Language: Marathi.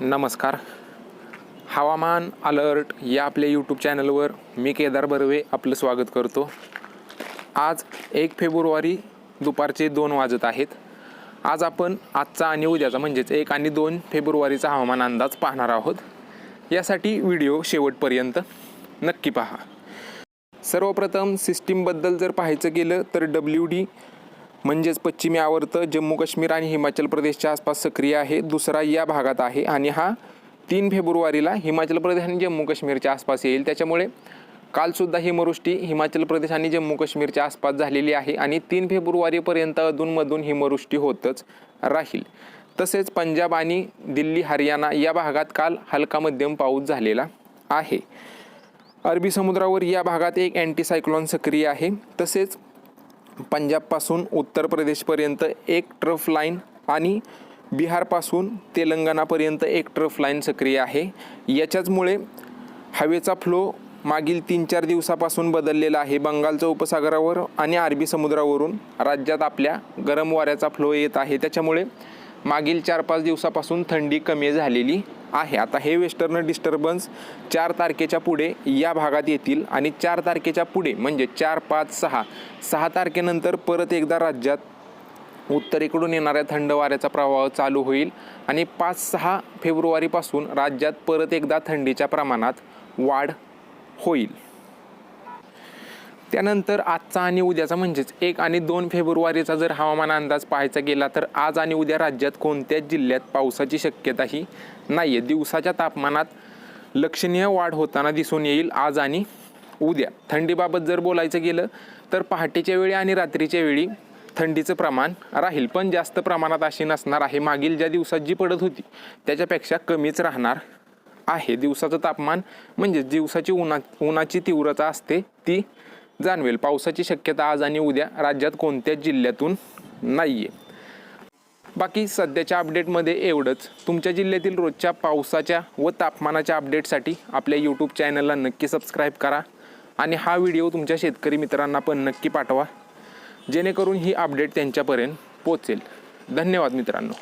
नमस्कार. हवामान अलर्ट या आपल्या यूट्यूब चॅनलवर मी केदार बर्वे आपलं स्वागत करतो. आज एक फेब्रुवारी दुपारचे दोन वाजत आहेत. आज आपण आजचा आणि उद्याचा म्हणजेच एक आणि दोन फेब्रुवारीचा हवामान अंदाज पाहणार आहोत. यासाठी व्हिडिओ शेवटपर्यंत नक्की पहा. सर्वप्रथम सिस्टीमबद्दल जर पाहायचं गेलं तर डब्ल्यू डी म्हणजेच पश्चिमी आवर्त जम्मू काश्मीर आणि हिमाचल प्रदेशच्या आसपास सक्रिय आहे. दुसरा या भागात आहे आणि हा तीन फेब्रुवारीला हिमाचल प्रदेश आणि जम्मू काश्मीरच्या आसपास येईल. त्याच्यामुळे कालसुद्धा हिमवृष्टी हिमाचल प्रदेश आणि जम्मू काश्मीरच्या आसपास झालेली आहे आणि तीन फेब्रुवारीपर्यंत अधूनमधून हिमवृष्टी होतच राहील. तसेच पंजाब आणि दिल्ली हरियाणा या भागात काल हलका मध्यम पाऊस झालेला आहे. अरबी समुद्रावर या भागात एक अँटीसायक्लॉन सक्रिय आहे. तसेच पंजाबपासून उत्तर प्रदेशपर्यंत एक ट्रफ लाईन आणि बिहारपासून तेलंगणापर्यंत एक ट्रफ लाईन सक्रिय आहे. याच्याचमुळे हवेचा फ्लो मागील तीन चार दिवसापासून बदललेला आहे. बंगालच्या उपसागरावर आणि अरबी समुद्रावरून राज्यात आपल्या गरम वाऱ्याचा फ्लो येत आहे. त्याच्यामुळे मागील चार पाच दिवसापासून थंडी कमी झालेली आहे. आता हे वेस्टर्न डिस्टर्बन्स चार तारखेच्या पुढे या भागात येतील आणि चार तारखेच्या पुढे म्हणजे चार पाच सहा सहा तारखेनंतर परत एकदा राज्यात उत्तरेकडून येणाऱ्या थंड वाऱ्याचा प्रवाह चालू होईल आणि पाच सहा फेब्रुवारीपासून राज्यात परत एकदा थंडीच्या प्रमाणात वाढ होईल. त्यानंतर आजचा आणि उद्याचा म्हणजेच एक आणि दोन फेब्रुवारीचा जर हवामान अंदाज पाहायचा गेला तर आज आणि उद्या राज्यात कोणत्याच जिल्ह्यात पावसाची शक्यताही नाही आहे दिवसाच्या तापमानात लक्षणीय वाढ होताना दिसून येईल आज आणि उद्या. थंडीबाबत जर बोलायचं गेलं तर पहाटेच्या वेळी आणि रात्रीच्या वेळी थंडीचं प्रमाण राहील पण जास्त प्रमाणात अशी नसणार आहे. मागील ज्या दिवसात जी पडत होती त्याच्यापेक्षा कमीच राहणार आहे. दिवसाचं तापमान म्हणजे दिवसाची उन्हा उन्हाची तीव्रता असते ती जाणवेल. पावसाची शक्यता आज आणि उद्या राज्यात कोणत्याच जिल्ह्यातून नाही आहे बाकी सध्याच्या अपडेटमध्ये एवढंच. तुमच्या जिल्ह्यातील रोजच्या पावसाच्या व तापमानाच्या अपडेटसाठी आपल्या यूट्यूब चॅनलला नक्की सबस्क्राईब करा आणि हा व्हिडिओ तुमच्या शेतकरी मित्रांना पण नक्की पाठवा. जेणेकरून ही अपडेट त्यांच्यापर्यंत पोचेल धन्यवाद मित्रांनो.